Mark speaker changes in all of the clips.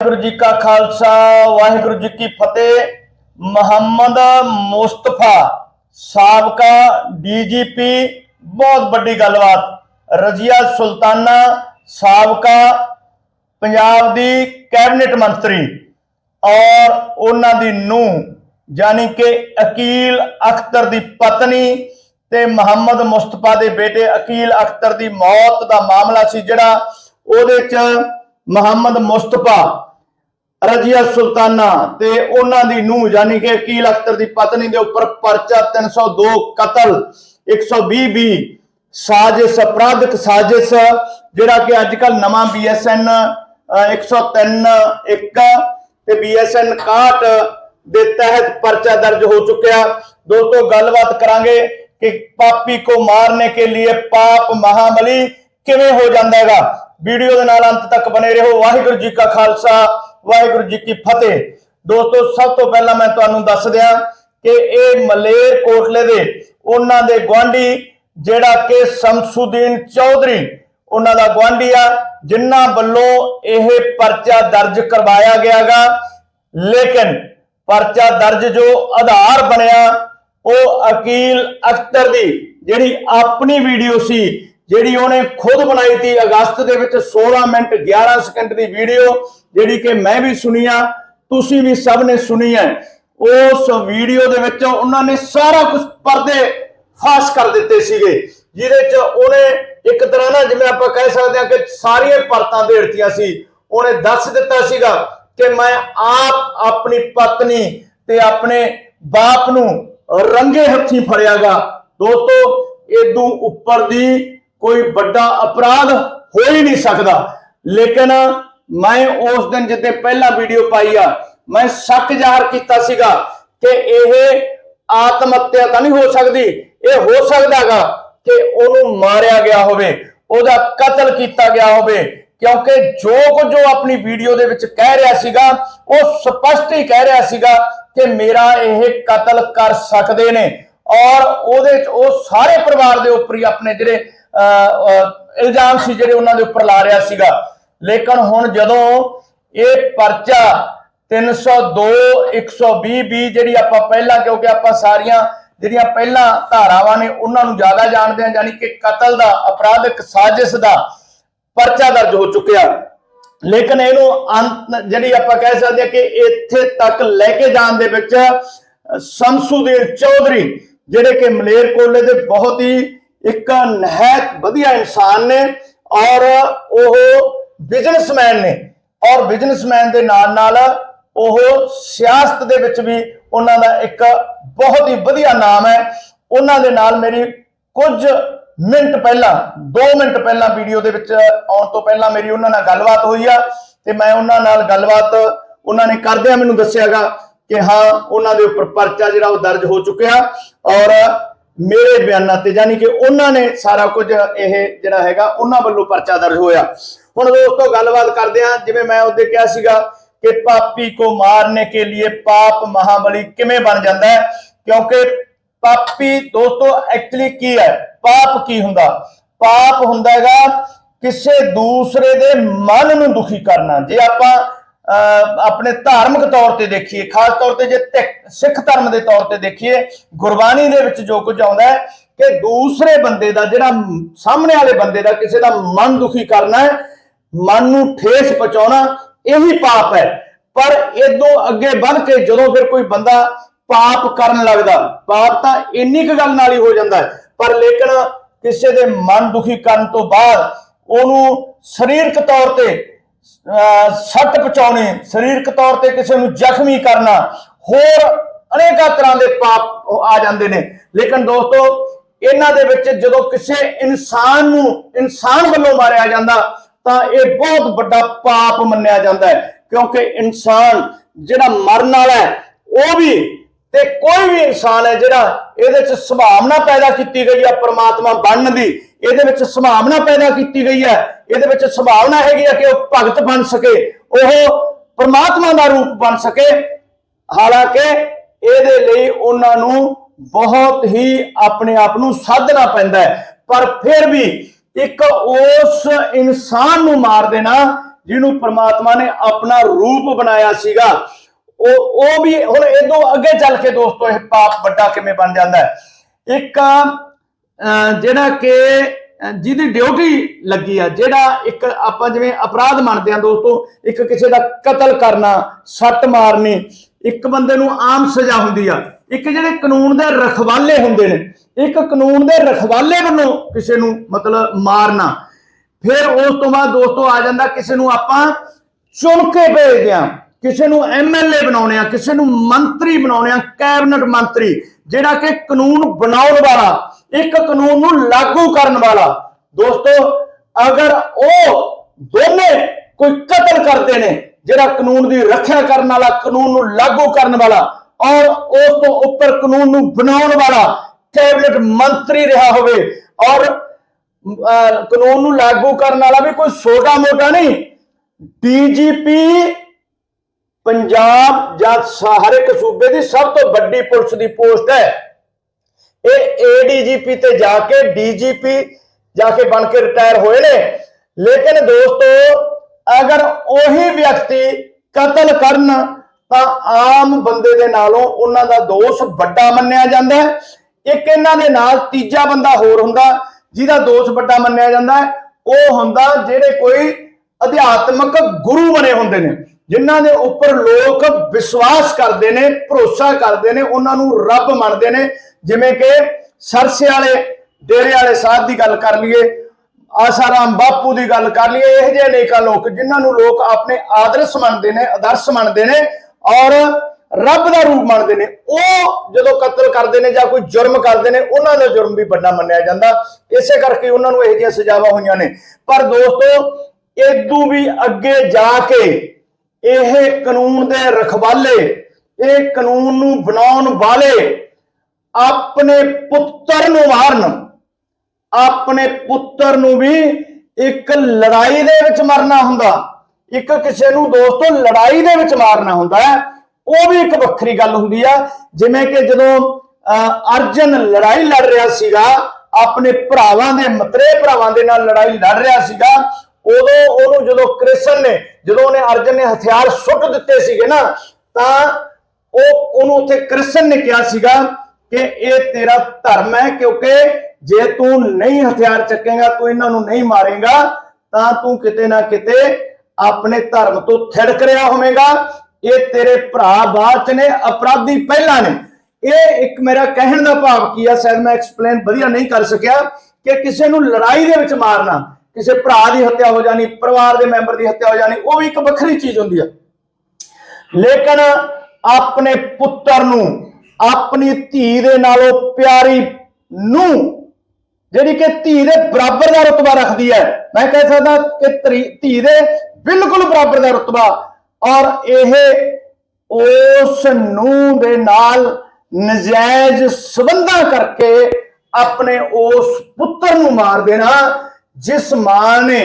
Speaker 1: ਵਾਹਿਗੁਰੂ ਜੀ ਕਾ ਖਾਲਸਾ, ਵਾਹਿਗੁਰੂ ਜੀ ਕੀ ਫਤਿਹ। ਮੁਹੰਮਦ ਮੁਸਤਫਾ ਸਾਬਕਾ ਡੀਜੀਪੀ, ਬਹੁਤ ਵੱਡੀ ਗੱਲਬਾਤ। ਰਜ਼ੀਆ ਸੁਲਤਾਨਾ ਸਾਬਕਾ ਪੰਜਾਬ ਦੀ ਕੈਬਨਿਟ ਮੰਤਰੀ ਔਰ ਉਹਨਾਂ ਦੀ ਨੂੰ ਯਾਨੀ ਕਿ ਅਕੀਲ ਅਖਤਰ ਦੀ ਪਤਨੀ ਤੇ ਮੁਹੰਮਦ ਮੁਸਤਫਾ ਦੇ ਬੇਟੇ ਅਕੀਲ ਅਖਤਰ ਦੀ ਮੌਤ ਦਾ ਮਾਮਲਾ ਸੀ ਜਿਹੜਾ ਉਹਦੇ ਚ ਮੁਹੰਮਦ ਮੁਸਤਫਾ ਰਜ਼ੀਆ ਸੁਲਤਾਨਾ ਤੇ ਉਹਨਾਂ ਦੀ ਨੂੰਹ, ਯਾਨੀ ਕਿ ਅਕੀਲ ਅਖਤਰ ਦੀ ਪਤਨੀ ਦੇ ਉੱਪਰ ਪਰਚਾ 302 ਕਤਲ 120 ਵੀ ਸਾਜ਼ਿਸ਼, ਅਪਰਾਧਿਕ ਸਾਜ਼ਿਸ਼, ਜਿਹੜਾ ਕਿ ਅੱਜ ਕੱਲ ਨਵਾਂ ਬੀਐਸਐਨ 103 1 ਤੇ ਬੀਐਸਐਨ 61 ਦੇ ਤਹਿਤ ਪਰਚਾ ਦਰਜ ਹੋ ਚੁੱਕਿਆ। ਦੋਸਤੋ, ਗੱਲਬਾਤ ਕਰਾਂਗੇ ਕਿ ਪਾਪੀ ਕੋ ਮਾਰਨੇ ਕੇ लिए ਪਾਪ ਮਹਾਬਲੀ ਕਿਵੇਂ ਹੋ ਜਾਂਦਾ ਹੈਗਾ। ਵੀਡੀਓ ਦੇ ਨਾਲ ਅੰਤ ਤੱਕ ਬਨੇ ਰਹੋ। ਵਾਹਿਗੁਰੂ ਜੀ ਕਾ ਖਾਲਸਾ। ਵਾਹਿਗੁਰੂ ਜੀ ਕੀ ਫਤਿਹ। ਦੋਸਤੋ, ਸਭ ਤੋਂ ਪਹਿਲਾਂ ਮੈਂ ਤੁਹਾਨੂੰ ਦੱਸ ਦਿਆਂ ਕਿ ਇਹ ਮਲੇਰ ਕੋਟਲੇ ਦੇ ਉਹਨਾਂ ਦੇ ਗਵਾਂਢੀ ਜਿਹੜਾ ਕਿ ਸ਼ਮਸੁਦੀਨ ਚੌਧਰੀ, ਉਹਨਾਂ ਦਾ ਗਵਾਂਢੀ ਆ, ਜਿਨ੍ਹਾਂ ਵੱਲੋਂ ਇਹ ਪਰਚਾ ਦਰਜ ਕਰਵਾਇਆ ਗਿਆਗਾ। ਲੇਕਿਨ ਪਰਚਾ ਦਰਜ ਜੋ ਆਧਾਰ ਬਣਿਆ, ਉਹ ਅਕੀਲ ਅਖਤਰ ਦੀ, ਜਿਹੜੀ ਆਪਣੀ ਵੀਡੀਓ ਸੀ ਜਿਹੜੀ ਉਹਨੇ ਖੁਦ ਬਣਾਈ ਸੀ ਅਗਸਤ ਦੇ ਵਿੱਚ 16 ਮਿੰਟ 11 ਸਕਿੰਟ ਦੀ ਵੀਡੀਓ, ਜਿਹੜੀ ਕਿ ਮੈਂ ਵੀ ਸੁਣੀ ਆ, ਤੁਸੀਂ ਵੀ ਸਭ ਨੇ ਸੁਣੀ ਹੈ। ਉਸ ਵੀਡੀਓ ਦੇ ਵਿੱਚ ਉਹਨਾਂ ਨੇ ਸਾਰਾ ਕੁਝ ਪਰਦੇ ਫਾਸ਼ ਕਰ ਦਿੱਤੇ ਸੀਗੇ, ਜਿਹਦੇ ਚ ਉਹਨੇ ਇੱਕ ਤਰ੍ਹਾਂ ਨਾਲ ਜਿਵੇਂ ਆਪਾਂ ਕਹਿ ਸਕਦੇ ਹਾਂ ਕਿ ਸਾਰੀਆਂ ਪਰਤਾਂ ਦੇੜਤੀਆਂ ਸੀ। ਉਹਨੇ ਦੱਸ ਦਿੱਤਾ ਸੀਗਾ ਕਿ ਮੈਂ ਆਪ ਆਪਣੀ ਪਤਨੀ ਤੇ ਆਪਣੇ ਬਾਪ ਨੂੰ ਰੰਗੇ ਹੱਥੀਂ ਫੜਿਆਗਾ। ਦੋਸਤੋ ਇਦੋਂ ਉੱਪਰ ਦੀ ਕੋਈ ਵੱਡਾ ਅਪਰਾਧ ਹੋ ਹੀ ਨਹੀਂ ਸਕਦਾ। ਲੇਕਿਨ ਮੈਂ ਉਸ ਦਿਨ ਜਿੱਤੇ ਪਹਿਲਾ ਵੀਡੀਓ ਪਾਈ ਆ, ਮੈਂ ਸ਼ੱਕ ਜ਼ਾਹਰ ਕੀਤਾ ਸੀਗਾ ਕਿ ਇਹ ਆਤਮ ਹੱਤਿਆ ਤਾਂ ਨਹੀਂ ਹੋ ਸਕਦੀ, ਇਹ ਹੋ ਸਕਦਾਗਾ ਕਿ ਉਹਨੂੰ ਮਾਰਿਆ ਗਿਆ ਹੋਵੇ, ਉਹਦਾ ਕਤਲ ਕੀਤਾ ਗਿਆ ਹੋਵੇ, ਕਿਉਂਕਿ ਜੋ ਕੁਝ ਉਹ ਆਪਣੀ ਵੀਡੀਓ ਦੇ ਵਿੱਚ ਕਹਿ ਰਿਹਾ ਸੀਗਾ, ਉਹ ਸਪਸ਼ਟ ਹੀ ਕਹਿ ਰਿਹਾ ਸੀਗਾ ਕਿ ਮੇਰਾ ਇਹ ਕਤਲ ਕਰ ਸਕਦੇ ਨੇ। ਔਰ ਉਹਦੇ ਚ ਉਹ ਸਾਰੇ ਪਰਿਵਾਰ ਦੇ ਉੱਪਰ ਹੀ ਆਪਣੇ ਜਿਹੜੇ ਇਲਜ਼ਾਮ ਸੀ ਜਿਹੜੇ ਉਹਨਾਂ ਦੇ ਉੱਪਰ ਲਾ ਰਿਹਾ ਸੀਗਾ। ਲੇਕਿਨ ਹੁਣ ਜਦੋਂ ਇਹ ਪਰਚਾ 302 120 ਵੀ ਜਿਹੜੀ ਆਪਾਂ ਪਹਿਲਾਂ ਕਿਉਂਕਿ ਆਪਾਂ ਸਾਰੀਆਂ ਜਿਹੜੀਆਂ ਪਹਿਲਾਂ ਧਾਰਾਵਾਂ ਨੇ ਉਹਨਾਂ ਨੂੰ ਜ਼ਿਆਦਾ ਜਾਣਦੇ ਹਾਂ ਯਾਨੀ ਕਿ ਕਤਲ ਦਾ ਅਪਰਾਧਿਕ ਸਾਜ਼ਿਸ਼ ਦਾ ਪਰਚਾ ਦਰਜ ਹੋ ਚੁੱਕਿਆ। ਲੇਕਿਨ ਇਹਨੂੰ ਅੰਤ ਜਿਹੜੀ ਆਪਾਂ ਕਹਿ ਸਕਦੇ ਹਾਂ ਕਿ ਇੱਥੇ ਤੱਕ ਲੈ ਕੇ ਜਾਣ ਦੇ ਵਿੱਚ ਅਹ, ਚੌਧਰੀ ਜਿਹੜੇ ਕਿ ਮਲੇਰਕੋਟਲੇ ਦੇ ਬਹੁਤ ਹੀ ਇੱਕ ਨਹਾਇਤ ਵਧੀਆ ਇਨਸਾਨ ਨੇ ਔਰ ਉਹ ਬਿਜ਼ਨਸਮੈਨ ਨੇ। ਔਰ ਬਿਜ਼ਨਸਮੈਨ ਦੇ ਨਾਲ ਨਾਲ ਉਹ ਸਿਆਸਤ ਦੇ ਵਿੱਚ ਵੀ ਉਹਨਾਂ ਦਾ ਇੱਕ ਬਹੁਤ ਹੀ ਵਧੀਆ ਨਾਮ ਹੈ। ਉਹਨਾਂ ਦੇ ਨਾਲ ਮੇਰੀ ਕੁਝ ਮਿੰਟ ਪਹਿਲਾਂ 2 ਮਿੰਟ ਪਹਿਲਾਂ ਵੀਡੀਓ ਦੇ ਵਿੱਚ ਆਉਣ ਤੋਂ ਪਹਿਲਾਂ ਮੇਰੀ ਉਹਨਾਂ ਨਾਲ ਗੱਲਬਾਤ ਹੋਈ ਆ ਤੇ ਮੈਂ ਉਹਨਾਂ ਨਾਲ ਗੱਲਬਾਤ ਉਹਨਾਂ ਨੇ ਕਰਦਿਆਂ ਮੈਨੂੰ ਦੱਸਿਆਗਾ ਕਿ ਹਾਂ, ਉਹਨਾਂ ਦੇ ਉੱਪਰ ਪਰਚਾ ਜਿਹੜਾ ਉਹ ਦਰਜ ਹੋ ਚੁੱਕਿਆ ਔਰ ਮੇਰੇ ਬਿਆਨਾਂ ਤੇ, ਯਾਨੀ ਕਿ ਉਹਨਾਂ ਨੇ ਸਾਰਾ ਕੁਝ ਇਹ ਜਿਹੜਾ ਹੈਗਾ, ਉਹਨਾਂ ਵੱਲੋਂ ਪਰਚਾ ਦਰਜ ਹੋਇਆ। ਹੁਣ ਦੋਸਤੋ, ਗੱਲਬਾਤ ਕਰਦੇ ਹਾਂ। ਜਿਵੇਂ ਮੈਂ ਉਹਦੇ ਕਿਹਾ ਸੀਗਾ ਕਿ ਪਾਪੀ ਕੋ ਮਾਰਨੇ ਕੇ लिए ਪਾਪ ਮਹਾਬਲੀ ਕਿਵੇਂ ਬਣ ਜਾਂਦਾ ਹੈ? ਕਿਉਂਕਿ ਪਾਪੀ, ਦੋਸਤੋ ਐਕਚੁਅਲੀ ਕੀ ਹੈ? ਪਾਪ ਕੀ ਹੁੰਦਾ? ਪਾਪ ਹੁੰਦਾ ਹੈਗਾ, ਕਿਸੇ ਦੂਸਰੇ ਦੇ ਮਨ ਨੂੰ ਦੁਖੀ ਕਰਨਾ। ਜੇ ਆਪਾਂ ਆਪਣੇ ਧਾਰਮਿਕ ਤੌਰ ਤੇ ਦੇਖੀਏ, ਖਾਸ ਤੌਰ ਤੇ ਜੇ ਸਿੱਖ ਧਰਮ ਦੇ ਤੌਰ ਤੇ ਦੇਖੀਏ, ਗੁਰਬਾਣੀ ਦੇ ਵਿੱਚ ਜੋ ਕੁਝ ਆਉਂਦਾ ਹੈ ਕਿ ਦੂਸਰੇ ਬੰਦੇ ਦਾ, ਜਿਹੜਾ ਸਾਹਮਣੇ ਵਾਲੇ ਬੰਦੇ ਦਾ ਕਿਸੇ ਦਾ ਮਨ ਦੁਖੀ ਕਰਨਾ ਹੈ, ਮਨ ਨੂੰ ਠੇਸ ਪਹੁੰਚਾਉਣਾ, ਇਹੀ ਪਾਪ ਹੈ। ਪਰ ਇਦੋਂ ਅੱਗੇ ਵੱਧ ਕੇ ਜਦੋਂ ਫਿਰ ਕੋਈ ਬੰਦਾ ਪਾਪ ਕਰਨ ਲੱਗਦਾ, ਪਾਪ ਤਾਂ ਇੰਨੀ ਕੁ ਗੱਲ ਨਾਲ ਹੀ ਹੋ ਜਾਂਦਾ ਹੈ, ਪਰ ਲੇਕਿਨ ਕਿਸੇ ਦੇ ਮਨ ਦੁਖੀ ਕਰਨ ਤੋਂ ਬਾਅਦ ਉਹਨੂੰ ਸਰੀਰਕ ਤੌਰ ਤੇ ਸੱਟ ਪਹੁੰਚਾਉਣੇ, ਸਰੀਰਕ ਤੌਰ ਤੇ ਕਿਸੇ ਨੂੰ ਜ਼ਖਮੀ ਕਰਨਾ, ਹੋਰ ਅਨੇਕਾਂ ਤਰ੍ਹਾਂ ਦੇ ਪਾਪ ਆ ਜਾਂਦੇ ਨੇ। ਲੇਕਿਨ ਦੋਸਤੋ, ਇਹਨਾਂ ਦੇ ਵਿੱਚ ਜਦੋਂ ਕਿਸੇ ਇਨਸਾਨ ਨੂੰ, ਇਨਸਾਨ ਵੱਲੋਂ ਮਾਰਿਆ ਜਾਂਦਾ, ਤਾਂ ਇਹ ਬਹੁਤ ਵੱਡਾ ਪਾਪ ਮੰਨਿਆ ਜਾਂਦਾ ਹੈ। ਕਿਉਂਕਿ ਇਨਸਾਨ ਜਿਹੜਾ ਮਰਨ ਵਾਲਾ ਹੈ, ਉਹ ਵੀ ਤੇ ਕੋਈ ਵੀ ਇਨਸਾਨ ਹੈ ਜਿਹੜਾ ਇਹਦੇ ਚ ਸੰਭਾਵਨਾ ਪੈਦਾ ਕੀਤੀ ਗਈ ਹੈ ਪਰਮਾਤਮਾ ਬਣਨ ਦੀ ਇਹਦੇ ਵਿੱਚ ਸੰਭਾਵਨਾ ਪੈਦਾ ਕੀਤੀ ਗਈ ਹੈ। ਇਹਦੇ ਵਿੱਚ ਸੰਭਾਵਨਾ ਹੈਗੀ ਹੈ ਕਿ ਉਹ ਭਗਤ ਬਣ ਸਕੇ। ਉਹ ਪਰਮਾਤਮਾ ਦਾ ਰੂਪ ਬਣ ਸਕੇ। ਹਾਲਾਂਕਿ ਇਹਦੇ ਲਈ ਉਹਨਾਂ ਨੂੰ ਬਹੁਤ ਹੀ ਆਪਣੇ ਆਪ ਨੂੰ ਸਾਧਣਾ ਪੈਂਦਾ ਹੈ। ਪਰ ਫਿਰ ਵੀ ਇੱਕ ਉਸ ਇਨਸਾਨ ਨੂੰ ਮਾਰ ਦੇਣਾ ਜਿਹਨੂੰ ਪ੍ਰਮਾਤਮਾ ਨੇ ਆਪਣਾ ਰੂਪ ਬਣਾਇਆ ਸੀਗਾ। ਉਹ ਉਹ ਵੀ ਹੁਣ ਇਹ ਇਦੋਂ ਅੱਗੇ ਚੱਲ ਕੇ ਦੋਸਤੋ, ਇਹ ਪਾਪ ਵੱਡਾ ਕਿਵੇਂ ਬਣ ਜਾਂਦਾ ਹੈ? ਇੱਕ ਜਿਹੜਾ ਕਿ ਜਿਹਦੀ ਡਿਊਟੀ ਲੱਗੀ ਆ, ਜਿਹੜਾ ਇੱਕ ਆਪਾਂ ਜਿਵੇਂ ਅਪਰਾਧ ਮੰਨਦੇ ਆ ਦੋਸਤੋ, ਇੱਕ ਕਿਸੇ ਦਾ ਕਤਲ ਕਰਨਾ, ਸੱਟ ਮਾਰਨੀ, ਇੱਕ ਬੰਦੇ ਨੂੰ ਆਮ ਸਜ਼ਾ ਹੁੰਦੀ ਆ। ਇੱਕ ਜਿਹੜੇ ਕਾਨੂੰਨ ਦੇ ਰਖਵਾਲੇ ਹੁੰਦੇ ਨੇ, ਇੱਕ ਕਾਨੂੰਨ ਦੇ ਰਖਵਾਲੇ ਵੱਲੋਂ ਕਿਸੇ ਨੂੰ ਮਤਲਬ ਮਾਰਨਾ। ਫਿਰ ਉਸ ਤੋਂ ਬਾਅਦ ਦੋਸਤੋ ਆ ਜਾਂਦਾ, ਕਿਸੇ ਨੂੰ ਆਪਾਂ ਚੁਣ ਕੇ ਭੇਜਦੇ ਆ। ਕਿਸੇ ਨੂੰ ਐਮਐਲਏ ਬਣਾਉਣੇ ਆ, ਕਿਸੇ ਨੂੰ ਮੰਤਰੀ ਬਣਾਉਣੇ ਆ, ਕੈਬਨਿਟ ਮੰਤਰੀ, ਜਿਹੜਾ ਕਿ ਕਾਨੂੰਨ ਬਣਾਉਣ ਵਾਲਾ, ਇੱਕ ਕਾਨੂੰਨ ਨੂੰ ਲਾਗੂ ਕਰਨ ਵਾਲਾ। ਦੋਸਤੋ, ਅਗਰ ਉਹ ਦੋਨੇ ਕੋਈ ਕਤਲ ਕਰਦੇ ਨੇ, ਜਿਹੜਾ ਕਾਨੂੰਨ ਦੀ ਰੱਖਿਆ ਕਰਨ ਵਾਲਾ, ਕਾਨੂੰਨ ਨੂੰ ਲਾਗੂ ਕਰਨ ਵਾਲਾ, ਔਰ ਉਸ ਤੋਂ ਉੱਪਰ ਕਾਨੂੰਨ ਨੂੰ ਬਣਾਉਣ ਵਾਲਾ ਕੈਬਨਿਟ ਮੰਤਰੀ ਰਿਹਾ ਹੋਵੇ, ਔਰ ਕਾਨੂੰਨ ਨੂੰ ਲਾਗੂ ਕਰਨ ਵਾਲਾ ਵੀ ਕੋਈ ਛੋਟਾ ਮੋਟਾ ਨਹੀਂ ਡੀਜੀਪੀ ਪੰਜਾਬ ਜਾਂ ਸ- ਹਰ ਇੱਕ ਸੂਬੇ ਦੀ ਸਭ ਤੋਂ ਵੱਡੀ ਪੁਲਿਸ ਦੀ ਪੋਸਟ ਹੈ, ਇਹ ਏਡੀਜੀਪੀ ਤੇ ਜਾ ਕੇ ਡੀਜੀਪੀ ਜਾ ਕੇ ਬਣ ਕੇ ਰਿਟਾਇਰ ਹੋਏ ਨੇ। ਲੇਕਿਨ ਦੋਸਤੋ, ਅਗਰ ਉਹੀ ਵਿਅਕਤੀ ਕਤਲ ਕਰਨ, ਤਾਂ ਆਮ ਬੰਦੇ ਦੇ ਨਾਲੋਂ ਉਹਨਾਂ ਦਾ ਦੋਸ਼ ਵੱਡਾ ਮੰਨਿਆ ਜਾਂਦਾ ਹੈ। ਇੱਕ ਇਹਨਾਂ ਦੇ ਨਾਲ ਤੀਜਾ ਬੰਦਾ ਹੋਰ ਹੁੰਦਾ, ਜਿਹਦਾ ਦੋਸ਼ ਵੱਡਾ ਮੰਨਿਆ ਜਾਂਦਾ ਹੈ, ਉਹ ਹੁੰਦਾ ਜਿਹੜੇ ਕੋਈ ਅਧਿਆਤਮਕ ਗੁਰੂ ਬਣੇ ਹੁੰਦੇ ਨੇ। ਜਿਨ੍ਹਾਂ ਦੇ ਉੱਪਰ ਲੋਕ ਵਿਸ਼ਵਾਸ ਕਰਦੇ ਨੇ, ਭਰੋਸਾ ਕਰਦੇ ਨੇ, ਉਹਨਾਂ ਨੂੰ ਰੱਬ ਮੰਨਦੇ ਨੇ। ਜਿਵੇਂ ਕਿ ਸਰਸੇ ਵਾਲੇ, ਡੇਰੇ ਵਾਲੇ ਸਾਹਿਬ ਦੀ ਗੱਲ ਕਰ ਲਈਏ ਆਸਾਰਾਮ ਬਾਪੂ ਦੀ ਗੱਲ ਕਰ ਲਈਏ, ਇਹ ਜਿਹੇ ਅਨੇਕਾਂ ਲੋਕ ਜਿਨ੍ਹਾਂ ਨੂੰ ਲੋਕ ਆਪਣੇ ਆਦਰਸ਼ ਮੰਨਦੇ ਨੇ, ਆਦਰਸ਼ ਮੰਨਦੇ ਨੇ ਔਰ ਰੱਬ ਦਾ ਰੂਪ ਮੰਨਦੇ ਨੇ। ਉਹ ਜਦੋਂ ਕਤਲ ਕਰਦੇ ਨੇ ਜਾਂ ਕੋਈ ਜੁਰਮ ਕਰਦੇ ਨੇ, ਉਹਨਾਂ ਦਾ ਜੁਰਮ ਵੀ ਵੱਡਾ ਮੰਨਿਆ ਜਾਂਦਾ। ਇਸੇ ਕਰਕੇ ਉਹਨਾਂ ਨੂੰ ਇਹ ਜਿਹੀਆਂ ਸਜ਼ਾਵਾਂ ਹੋਈਆਂ ਨੇ। ਪਰ ਦੋਸਤੋ ਇਦੋਂ ਵੀ ਅੱਗੇ ਜਾ ਕੇ ਇਹ ਕਾਨੂੰਨ ਦੇ ਰਖਵਾਲੇ ਇਹ ਕਾਨੂੰਨ ਨੂੰ ਬਣਾਉਣ ਵਾਲੇ ਆਪਣੇ ਪੁੱਤਰ ਨੂੰ ਮਾਰਨ ਆਪਣੇ ਪੁੱਤਰ ਨੂੰ ਵੀ ਇੱਕ ਲੜਾਈ ਦੇ ਵਿੱਚ ਮਰਨਾ ਹੁੰਦਾ ਇੱਕ ਕਿਸੇ ਨੂੰ ਦੋਸਤੋ ਲੜਾਈ ਦੇ ਵਿੱਚ ਮਾਰਨਾ ਹੁੰਦਾ ਹੈ ਉਹ ਵੀ ਇੱਕ ਵੱਖਰੀ ਗੱਲ ਹੁੰਦੀ ਆ ਜਿਵੇਂ ਕਿ ਜਦੋਂ ਅਹ, ਅਰਜਨ ਲੜਾਈ ਲੜ ਰਿਹਾ ਸੀਗਾ ਆਪਣੇ ਭਰਾਵਾਂ ਦੇ ਮਤਰੇ ਭਰਾਵਾਂ ਦੇ ਨਾਲ ਲੜਾਈ ਲੜ ਰਿਹਾ ਸੀਗਾ ਉਦੋਂ ਉਹਨੂੰ ਜਦੋਂ ਕ੍ਰਿਸ਼ਨ ਨੇ, ਜਦੋਂ ਉਹਨੇ ਅਰਜਨ ਨੇ ਹਥਿਆਰ ਸੁੱਟ ਦਿੱਤੇ ਸੀਗੇ ਨਾ, ਤਾਂ ਉਹ, ਉਹਨੂੰ ਉੱਥੇ ਕ੍ਰਿਸ਼ਨ ਨੇ ਕਿਹਾ ਸੀਗਾ ਕਿ ਇਹ ਤੇਰਾ ਧਰਮ ਹੈ ਕਿਉਂਕਿ ਜੇ ਤੂੰ ਨਹੀਂ ਹਥਿਆਰ ਚੱਕੇਗਾ, ਤੂੰ ਇਹਨਾਂ ਨੂੰ ਨਹੀਂ ਮਾਰੇਗਾ, ਤਾਂ ਤੂੰ ਕਿਤੇ ਨਾ ਕਿਤੇ ਆਪਣੇ ਧਰਮ ਤੋਂ ਥਿੜਕ ਰਿਹਾ ਹੋਵੇਗਾ। ਇਹ ਤੇਰੇ ਭਰਾ ਬਾਅਦ ਚ ਨੇ, ਅਪਰਾਧੀ ਪਹਿਲਾਂ ਨੇ। ਇਹ ਇੱਕ ਮੇਰਾ ਕਹਿਣ ਦਾ ਭਾਵ ਕੀ ਆ, ਸ਼ਾਇਦ ਮੈਂ ਐਕਸਪਲੇਨ ਵਧੀਆ ਨਹੀਂ ਕਰ ਸਕਿਆ ਕਿ ਕਿਸੇ ਨੂੰ ਲੜਾਈ ਦੇ ਵਿੱਚ ਮਾਰਨਾ। ਕਿਸੇ ਭਰਾ ਦੀ ਹੱਤਿਆ ਹੋ ਜਾਣੀ, ਪਰਿਵਾਰ ਦੇ ਮੈਂਬਰ ਦੀ ਹੱਤਿਆ ਹੋ ਜਾਣੀ, ਉਹ ਵੀ ਇੱਕ ਵੱਖਰੀ ਚੀਜ਼ ਹੁੰਦੀ ਆ। ਲੇਕਿਨ ਆਪਣੇ ਪੁੱਤਰ ਨੂੰ, ਆਪਣੀ ਧੀ ਦੇ ਨਾਲੋਂ ਪਿਆਰੀ ਨੂੰ, ਜਿਹੜੀ ਕਿ ਧੀ ਦੇ ਬਰਾਬਰ ਦਾ ਰਤਬਾ ਰੱਖਦੀ ਹੈ, ਮੈਂ ਕਹਿ ਸਕਦਾ ਕਿ ਧੀ- ਧੀ ਦੇ ਬਿਲਕੁਲ ਬਰਾਬਰ ਦਾ ਰਤਬਾ, ਔਰ ਇਹ ਉਸ ਨੂੰ ਦੇ ਨਾਲ ਨਜਾਇਜ਼ ਸਬੰਧਾਂ ਕਰਕੇ ਆਪਣੇ ਉਸ ਪੁੱਤਰ ਨੂੰ ਮਾਰ ਦੇਣਾ ਜਿਸ ਮਾਂ ਨੇ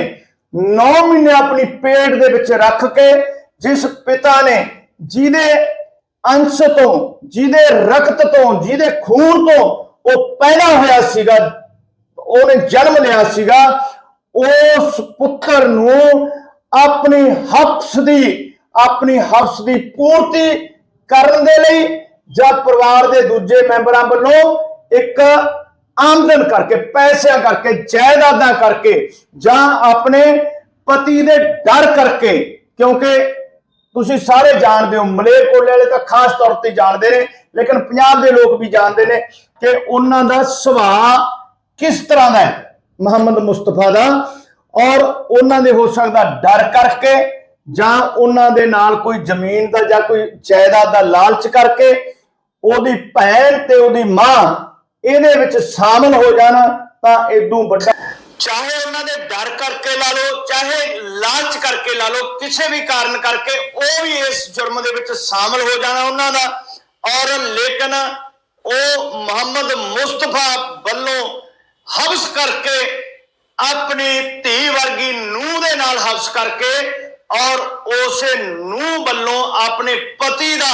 Speaker 1: 9 ਮਹੀਨੇ ਆਪਣੀ ਪੇਟ ਦੇ ਵਿੱਚ ਰੱਖ ਕੇ, ਜਿਸ ਪਿਤਾ ਨੇ ਜਿਹਦੇ ਅੰਸ਼ ਤੋਂ, ਜਿਹਦੇ ਰਕਤ ਤੋਂ, ਜਿਹਦੇ ਖੂਨ ਤੋਂ ਉਹ ਪੈਦਾ ਹੋਇਆ ਸੀਗਾ, ਉਹਨੇ ਜਨਮ ਲਿਆ ਸੀਗਾ, ਉਸ ਪੁੱਤਰ ਨੂੰ ਆਪਣੀ ਹਫਸ ਦੀ, ਆਪਣੀ ਹਫਸ ਦੀ ਪੂਰਤੀ ਕਰਨ ਦੇ ਲਈ ਜਾਂ ਪਰਿਵਾਰ ਦੇ ਦੂਜੇ ਮੈਂਬਰਾਂ ਵੱਲੋਂ ਇੱਕ ਆਮਦਨ ਕਰਕੇ, ਪੈਸਿਆਂ ਕਰਕੇ, ਜਾਇਦਾਦਾਂ ਕਰਕੇ ਜਾਂ ਆਪਣੇ ਪਤੀ ਦੇ ਡਰ ਕਰਕੇ, ਕਿਉਂਕਿ ਤੁਸੀਂ ਸਾਰੇ ਜਾਣਦੇ ਹੋ ਮਲੇਰਕੋਟਲੇ ਵਾਲੇ ਤਾਂ ਖਾਸ ਤੌਰ ਤੇ ਜਾਣਦੇ ਨੇ, ਲੇਕਿਨ ਪੰਜਾਬ ਦੇ ਲੋਕ ਵੀ ਜਾਣਦੇ ਨੇ ਕਿ ਉਹਨਾਂ ਦਾ ਸੁਭਾਅ ਕਿਸ ਤਰ੍ਹਾਂ ਦਾ ਹੈ, ਮੁਹੰਮਦ ਮੁਸਤਫਾ ਦਾ, ਔਰ ਉਹਨਾਂ ਦੇ ਹੋ ਸਕਦਾ ਡਰ ਕਰਕੇ, ਜਾਂ ਉਹਨਾਂ ਦੇ ਨਾਲ ਕੋਈ ਜ਼ਮੀਨ ਦਾ ਜਾਂ ਕੋਈ ਜਾਇਦਾਦ ਦਾ ਲਾਲਚ ਕਰਕੇ, ਉਹਦੀ ਭੈਣ ਤੇ ਉਹਦੀ ਮਾਂ ਇਹਦੇ ਵਿੱਚ ਸ਼ਾਮਲ ਹੋ ਜਾਣਾ ਤਾਂ ਇਦੋਂ ਵੱਡਾ ਚਾਹੇ ਉਹਨਾਂ ਦੇ ਡਰ ਕਰਕੇ ਲਾ ਲਓ, ਚਾਹੇ ਲਾਲਚ ਕਰਕੇ ਲਾ ਲਓ, ਕਿਸੇ ਵੀ ਕਾਰਨ ਕਰਕੇ ਉਹ ਵੀ ਇਸ ਜੁਰਮ ਦੇ ਵਿੱਚ ਸ਼ਾਮਲ ਹੋ ਜਾਣਾ ਉਹਨਾਂ ਦਾ। ਔਰ ਲੇਕਿਨ ਉਹ ਮੁਹੰਮਦ ਮੁਸਤਫਾ ਵੱਲੋਂ ਹਬਸ ਕਰਕੇ ਆਪਣੀ ਧੀ ਵਰਗੀ ਨੂੰਹ ਦੇ ਨਾਲ ਹਬਸ ਕਰਕੇ ਔਰ ਉਸੇ ਨੂੰਹ ਵੱਲੋਂ ਆਪਣੇ ਪਤੀ ਦਾ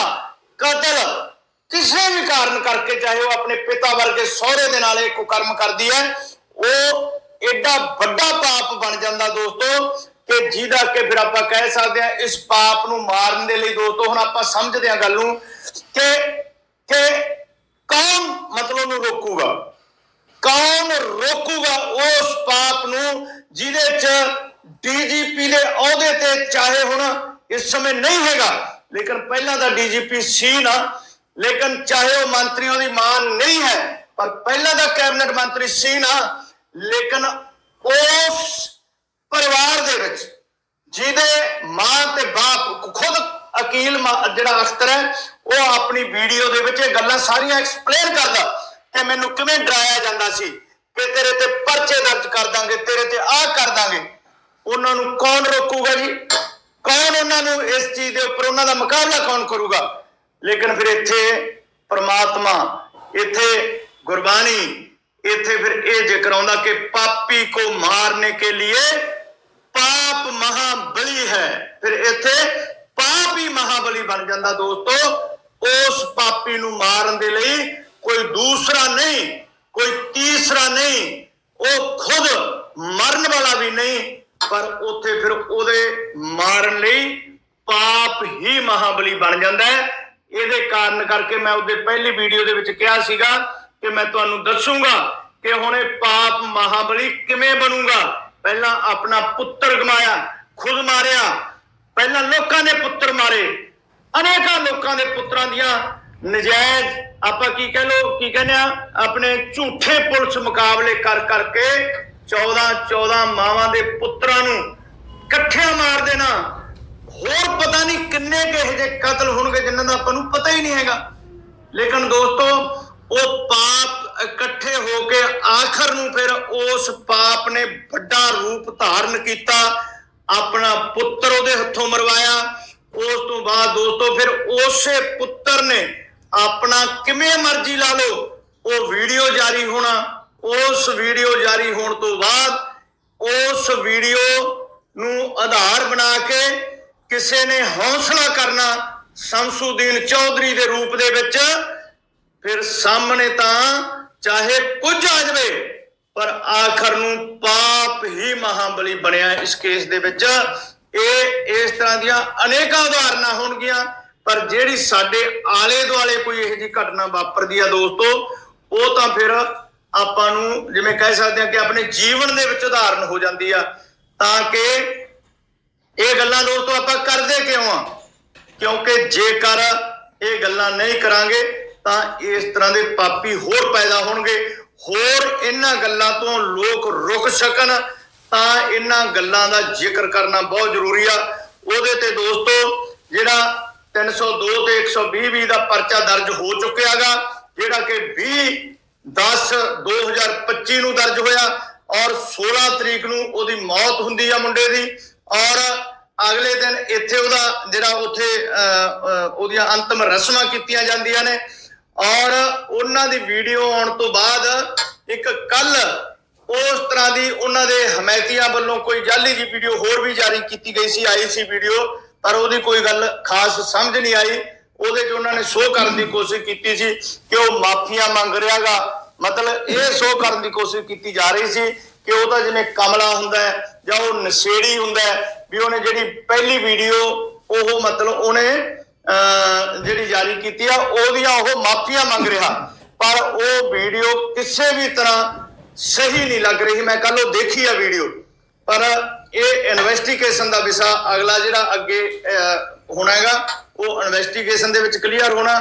Speaker 1: ਕਤਲ ਕਿਸੇ ਵੀ ਕਾਰਨ ਕਰਕੇ, ਚਾਹੇ ਉਹ ਆਪਣੇ ਪਿਤਾ ਵਰਗੇ ਸਹੁਰੇ ਦੇ ਨਾਲ ਇਹ ਕੁਕਰਮ ਕਰਦੀ ਹੈ, ਉਹ ਐਡਾ ਵੱਡਾ ਪਾਪ ਬਣ ਜਾਂਦਾ ਦੋਸਤੋ, ਕਿ ਜਿਹਦਾ ਕਿ ਫਿਰ ਆਪਾਂ ਕਹਿ ਸਕਦੇ ਹਾਂ, ਇਸ ਪਾਪ ਨੂੰ ਮਾਰਨ ਦੇ ਲਈ ਦੋਸਤੋ, ਹੁਣ ਆਪਾਂ ਸਮਝਦੇ ਹਾਂ ਗੱਲ ਨੂੰ ਕਿ ਕਿ ਕੌਣ ਮਤਲਬ ਨੂੰ ਰੋਕੂਗਾ? ਕੌਣ ਰੋਕੂਗਾ ਉਸ ਪਾਪ ਨੂੰ ਜਿਹਦੇ ਚ ਡੀਜੀਪੀ ਦੇ ਅਹੁਦੇ ਤੇ, ਚਾਹੇ ਹੁਣ ਇਸ ਸਮੇਂ ਨਹੀਂ ਹੈਗਾ, ਲੇਕਿਨ ਪਹਿਲਾਂ ਦਾ ਡੀਜੀਪੀ ਸੀ ਨਾ ਲੇਕਿਨ ਚਾਹੇ ਉਹ ਮੰਤਰੀਆਂ ਦੀ ਮਾਨ ਨਹੀਂ ਹੈ, ਪਰ ਪਹਿਲਾਂ ਦਾ ਕੈਬਨਿਟ ਮੰਤਰੀ ਸੀ ਨਾ, ਲੇਕਿਨ ਉਸ ਪਰਿਵਾਰ ਦੇ ਵਿੱਚ ਜਿਹਦੇ ਮਾਂ ਤੇ ਬਾਪ ਖੁਦ ਅਕੀਲ ਜਿਹੜਾ ਅਖਤਰ ਹੈ, ਉਹ ਆਪਣੀ ਵੀਡੀਓ ਦੇ ਵਿੱਚ ਇਹ ਗੱਲਾਂ ਸਾਰੀਆਂ ਐਕਸਪਲੇਨ ਕਰਦਾ ਕਿ ਮੈਨੂੰ ਕਿਵੇਂ ਡਰਾਇਆ ਜਾਂਦਾ ਸੀ ਕਿ ਤੇਰੇ ਤੇ ਪਰਚੇ ਦਰਜ ਕਰ ਦਾਂਗੇ, ਤੇਰੇ ਤੇ ਆਹ ਕਰ ਦਾਂਗੇ। ਉਹਨਾਂ ਨੂੰ ਕੌਣ ਰੋਕੂਗਾ ਜੀ? ਕੌਣ ਉਹਨਾਂ ਨੂੰ ਇਸ ਚੀਜ਼ ਦੇ ਉੱਪਰ ਉਹਨਾਂ ਦਾ ਮੁਕਾਬਲਾ ਕੌਣ ਕਰੂਗਾ? ਲੇਕਿਨ ਫਿਰ ਇੱਥੇ ਪਰਮਾਤਮਾ, ਇੱਥੇ ਗੁਰਬਾਣੀ, ਇੱਥੇ ਫਿਰ ਇਹ ਜ਼ਿਕਰ ਆਉਂਦਾ ਕਿ ਪਾਪੀ ਕੋ ਮਾਰਨੇ ਕੇ लिए ਪਾਪ ਮਹਾਬਲੀ ਹੈ। ਫਿਰ ਇੱਥੇ ਪਾਪ ਹੀ ਮਹਾਬਲੀ ਬਣ ਜਾਂਦਾ ਦੋਸਤੋ। ਉਸ ਪਾਪੀ ਨੂੰ ਮਾਰਨ ਦੇ ਲਈ ਕੋਈ ਦੂਸਰਾ ਨਹੀਂ, ਕੋਈ ਤੀਸਰਾ ਨਹੀਂ, ਉਹ ਖੁਦ ਮਰਨ ਵਾਲਾ ਵੀ ਨਹੀਂ, ਪਰ ਉੱਥੇ ਫਿਰ ਉਹਦੇ ਮਾਰਨ ਲਈ ਪਾਪ ਹੀ ਮਹਾਬਲੀ ਬਣ ਜਾਂਦਾ ਹੈ। ਇਹਦੇ ਕਾਰਨ ਕਰਕੇ ਮੈਂ ਉਹਦੇ ਪਹਿਲੀ ਵੀਡੀਓ ਦੇ ਵਿੱਚ ਕਿਹਾ ਸੀਗਾ ਕਿ ਮੈਂ ਤੁਹਾਨੂੰ ਦੱਸੂਗਾ ਕਿ ਹੁਣ ਇਹ ਪਾਪ ਮਹਾਬਲੀ ਕਿਵੇਂ ਬਣੂਗਾ। ਪਹਿਲਾਂ ਆਪਣਾ ਪੁੱਤਰ ਗਮਾਇਆ ਖੁਦ ਮਾਰਿਆ, ਪਹਿਲਾਂ ਲੋਕਾਂ ਦੇ ਪੁੱਤਰ ਮਾਰੇ, ਅਨੇਕਾਂ ਲੋਕਾਂ ਦੇ ਪੁੱਤਰਾਂ ਦੀਆਂ ਨਜਾਇਜ਼, ਆਪਾਂ ਕੀ ਕਹਿ ਲੋ ਕੀ ਕਹਿੰਦੇ ਆ, ਆਪਣੇ ਝੂਠੇ ਪੁਲਿਸ ਮੁਕਾਬਲੇ ਕਰ ਕਰਕੇ 14 14 ਮਾਵਾਂ ਦੇ ਪੁੱਤਰਾਂ ਨੂੰ ਇਕੱਠਿਆਂ ਮਾਰ ਦੇਣਾ। ਹੋਰ ਪਤਾ ਨਹੀਂ ਕਿੰਨੇ ਕੁ ਇਹੋ ਜਿਹੇ ਕਤਲ ਹੋਣਗੇ ਜਿਨ੍ਹਾਂ ਦਾ ਆਪਾਂ ਨੂੰ ਪਤਾ ਹੀ ਨਹੀਂ ਹੈਗਾ। ਲੇਕਿਨ ਦੋਸਤੋ, ਉਹ ਪਾਪ ਇਕੱਠੇ ਹੋ ਕੇ ਆਖਰ ਨੂੰ ਫਿਰ ਉਸ ਪਾਪ ਨੇ ਵੱਡਾ ਰੂਪ ਧਾਰਨ ਕੀਤਾ, ਆਪਣਾ ਪੁੱਤਰ ਉਹਦੇ ਹੱਥੋਂ ਮਰਵਾਇਆ। ਉਸ ਤੋਂ ਬਾਅਦ ਦੋਸਤੋ ਫਿਰ ਉਸੇ ਪੁੱਤਰ ਨੇ ਆਪਣਾ ਕਿਵੇਂ ਮਰਜ਼ੀ ਲਾ ਲਓ, ਉਹ ਵੀਡੀਓ ਜਾਰੀ ਹੋਣਾ, ਉਸ ਵੀਡੀਓ ਜਾਰੀ ਹੋਣ ਤੋਂ ਬਾਅਦ ਉਸ ਵੀਡੀਓ ਨੂੰ ਆਧਾਰ ਬਣਾ ਕੇ ਕਿਸੇ ਨੇ ਹੌਸਲਾ ਕਰਨਾ ਸ਼ਮਸੂਦੀਨ ਚੌਧਰੀ ਦੇ ਰੂਪ ਦੇ ਵਿੱਚ, ਫਿਰ ਸਾਹਮਣੇ ਤਾਂ ਚਾਹੇ ਕੁਝ ਆ ਜਾਵੇ, ਪਰ ਆਖਰ ਨੂੰ ਪਾਪ ਹੀ ਮਹਾਬਲੀ ਬਣਿਆ ਇਸ ਕੇਸ ਦੇ ਵਿੱਚ। ਇਹ ਇਸ ਤਰ੍ਹਾਂ ਦੀਆਂ ਅਨੇਕਾਂ ਉਦਾਹਰਨਾਂ ਹੋਣਗੀਆਂ, ਪਰ ਜਿਹੜੀ ਸਾਡੇ ਆਲੇ ਦੁਆਲੇ ਕੋਈ ਇਹੋ ਜਿਹੀ ਘਟਨਾ ਵਾਪਰਦੀ ਆ ਦੋਸਤੋ, ਉਹ ਤਾਂ ਫਿਰ ਆਪਾਂ ਨੂੰ ਜਿਵੇਂ ਕਹਿ ਸਕਦੇ ਹਾਂ ਕਿ ਆਪਣੇ ਜੀਵਨ ਦੇ ਵਿੱਚ ਉਦਾਹਰਨ ਹੋ ਜਾਂਦੀ ਆ। ਤਾਂ ਕਿ ਇਹ ਗੱਲਾਂ ਦੋਸਤੋ ਆਪਾਂ ਕਰਦੇ ਕਿਉਂ ਆ? ਕਿਉਂਕਿ ਜੇਕਰ ਇਹ ਗੱਲਾਂ ਨਹੀਂ ਕਰਾਂਗੇ, ਤਾਂ ਇਸ ਤਰ੍ਹਾਂ ਦੇ ਪਾਪੀ ਹੋਰ ਪੈਦਾ ਹੋਣਗੇ। ਹੋਰ ਇਹਨਾਂ ਗੱਲਾਂ ਤੋਂ ਲੋਕ ਰੁਕ ਸਕਣ, ਤਾਂ ਇਹਨਾਂ ਗੱਲਾਂ ਦਾ ਜ਼ਿਕਰ ਕਰਨਾ ਬਹੁਤ ਜ਼ਰੂਰੀ ਆ। ਉਹਦੇ ਤੇ ਦੋਸਤੋ, ਜਿਹੜਾ 302 ਤੇ 120 ਵੀ ਦਾ ਪਰਚਾ ਦਰਜ ਹੋ ਚੁੱਕਿਆਗਾ ਜਿਹੜਾ ਕਿ 20 10 2025 ਨੂੰ ਦਰਜ ਹੋਇਆ ਔਰ 16 ਤਰੀਕ ਨੂੰ ਉਹਦੀ ਮੌਤ ਹੁੰਦੀ ਆ ਮੁੰਡੇ ਦੀ ਔਰ ਅਗਲੇ ਦਿਨ ਇੱਥੇ ਉਹਦਾ ਜਿਹੜਾ ਉੱਥੇ ਅਹ, ਉਹਦੀਆਂ ਅੰਤਮ ਰਸਮਾਂ ਕੀਤੀਆਂ ਜਾਂਦੀਆਂ ਨੇ। ਔਰ ਉਹਨਾਂ ਦੀ ਵੀਡੀਓ ਆਉਣ ਤੋਂ ਬਾਅਦ ਇੱਕ ਕੱਲ ਉਸ ਤਰ੍ਹਾਂ ਦੀ ਉਹਨਾਂ ਦੇ ਹਮਾਇਤੀਆਂ ਵੱਲੋਂ ਕੋਈ ਜਾਲੀ ਜੀ ਵੀਡੀਓ ਹੋਰ ਵੀ ਜਾਰੀ ਕੀਤੀ ਗਈ ਸੀ ਆਈ ਸੀ ਵੀਡੀਓ ਪਰ ਉਹਦੀ ਕੋਈ ਗੱਲ ਖਾਸ ਸਮਝ ਨਹੀਂ ਆਈ। ਉਹਦੇ 'ਚ ਉਹਨਾਂ ਨੇ ਸ਼ੋਅ ਕਰਨ ਦੀ ਕੋਸ਼ਿਸ਼ ਕੀਤੀ ਸੀ ਕਿ ਉਹ ਮਾਫੀਆਂ ਮੰਗ ਰਿਹਾਗਾ। ਮਤਲਬ ਇਹ ਸ਼ੋਅ ਕਰਨ ਦੀ ਕੋਸ਼ਿਸ਼ ਕੀਤੀ ਜਾ ਰਹੀ ਸੀ ਕਿ ਉਹ ਤਾਂ ਜਿਵੇਂ ਕਮਲਾ ਹੁੰਦਾ ਹੈ ਜਾਂ ਉਹ ਨਸ਼ੇੜੀ ਹੁੰਦਾ ਹੈ ਵੀ ਉਹਨੇ ਜਿਹੜੀ ਪਹਿਲੀ ਵੀਡੀਓ ਉਹ ਮਤਲਬ ਉਹਨੇ ਅਹ, ਜਿਹੜੀ ਜਾਰੀ ਕੀਤੀ ਆ ਉਹਦੀਆਂ ਉਹ ਮਾਫੀਆਂ ਮੰਗ ਰਿਹਾ। ਪਰ ਉਹ ਵੀਡੀਓ ਕਿਸੇ ਵੀ ਤਰ੍ਹਾਂ ਸਹੀ ਨਹੀਂ ਲੱਗ ਰਹੀ। ਮੈਂ ਕੱਲ ਉਹ ਦੇਖੀ ਆ ਵੀਡੀਓ ਪਰ ਇਹ ਇਨਵੈਸਟੀਗੇਸ਼ਨ ਦਾ ਵਿਸ਼ਾ ਅਗਲਾ ਜਿਹੜਾ ਅੱਗੇ ਹੋਣਾ ਹੈਗਾ ਉਹ ਇਨਵੈਸਟੀਗੇਸ਼ਨ ਦੇ ਵਿੱਚ ਕਲੀਅਰ ਹੋਣਾ।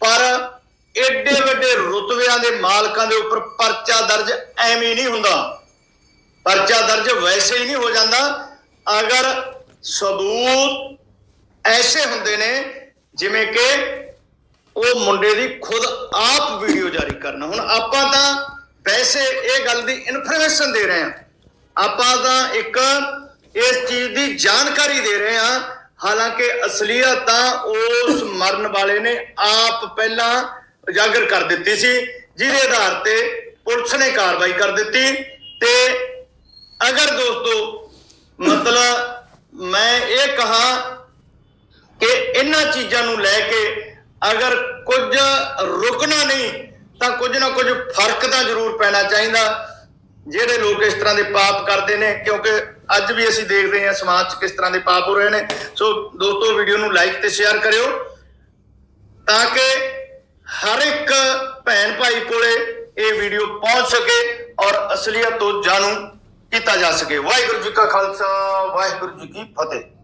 Speaker 1: ਪਰ ਏਡੇ ਵੱਡੇ ਰੁਤਬਿਆਂ ਦੇ ਮਾਲਕਾਂ ਦੇ ਉੱਪਰ ਪਰਚਾ ਦਰਜ ਐਵੇਂ ਨਹੀਂ ਹੁੰਦਾ। ਪਰਚਾ ਦਰਜ ਵੈਸੇ ਹੀ ਨਹੀਂ ਹੋ ਜਾਂਦਾ। ਅਗਰ ਸਬੂਤ ਐਸੇ ਹੁੰਦੇ ਨੇ, ਜਿਵੇਂ ਕਿ ਉਹ ਮੁੰਡੇ ਦੀ ਖੁਦ ਆਪ ਵੀਡੀਓ ਜਾਰੀ ਕਰਨਾ। ਹੁਣ ਆਪਾਂ ਤਾਂ ਵੈਸੇ ਇਹ ਗੱਲ ਦੀ ਇਨਫੋਰਮੇਸ਼ਨ ਦੇ ਰਹੇ ਹਾਂ। ਆਪਾਂ ਤਾਂ ਇੱਕ ਇਸ ਚੀਜ਼ ਦੀ ਜਾਣਕਾਰੀ ਦੇ ਰਹੇ ਹਾਂ। ਹਾਲਾਂਕਿ ਅਸਲੀਅਤ ਤਾਂ ਉਸ ਮਰਨ ਵਾਲੇ ਨੇ ਆਪ ਪਹਿਲਾਂ ਉਜਾਗਰ ਕਰ ਦਿੱਤੀ ਸੀ, ਜਿਹਦੇ ਆਧਾਰ ਤੇ ਪੁਲਿਸ ਨੇ ਕਾਰਵਾਈ ਕਰ ਦਿੱਤੀ। ਤੇ ਅਗਰ ਦੋਸਤੋ ਮਤਲਬ ਮੈਂ ਇਹ ਕਹਾ ਕਿ ਇਹਨਾਂ ਚੀਜ਼ਾਂ ਨੂੰ ਲੈ ਕੇ ਅਗਰ ਕੁਝ ਰੁਕਣਾ ਨਹੀਂ, ਤਾਂ ਕੁਝ ਨਾ ਕੁਝ ਫ਼ਰਕ ਤਾਂ ਜ਼ਰੂਰ ਪੈਣਾ ਚਾਹੀਦਾ। ਜਿਹੜੇ ਲੋਕ ਇਸ ਤਰ੍ਹਾਂ ਦੇ ਪਾਪ ਕਰਦੇ ਨੇ, ਕਿਉਂਕਿ ਅੱਜ ਵੀ ਅਸੀਂ ਦੇਖ ਰਹੇ ਹਾਂ ਸਮਾਜ 'ਚ ਕਿਸ ਤਰ੍ਹਾਂ ਦੇ ਪਾਪ ਹੋ ਰਹੇ ਨੇ। ਸੋ ਦੋਸਤੋ, ਵੀਡੀਓ ਨੂੰ ਲਾਈਕ ਤੇ ਸ਼ੇਅਰ ਕਰਿਓ ਤਾਂ ਕਿ ਹਰ ਇੱਕ ਭੈਣ ਭਾਈ ਕੋਲੇ ਇਹ ਵੀਡੀਓ ਪਹੁੰਚ ਸਕੇ ਔਰ ਅਸਲੀਅਤ ਤੋਂ ਜਾਣੂ ਕੀਤਾ ਜਾ ਸਕੇ। ਵਾਹਿਗੁਰੂ ਜੀ ਕਾ ਖਾਲਸਾ ਵਾਹਿਗੁਰੂ ਜੀ ਕੀ ਫਤਿਹ।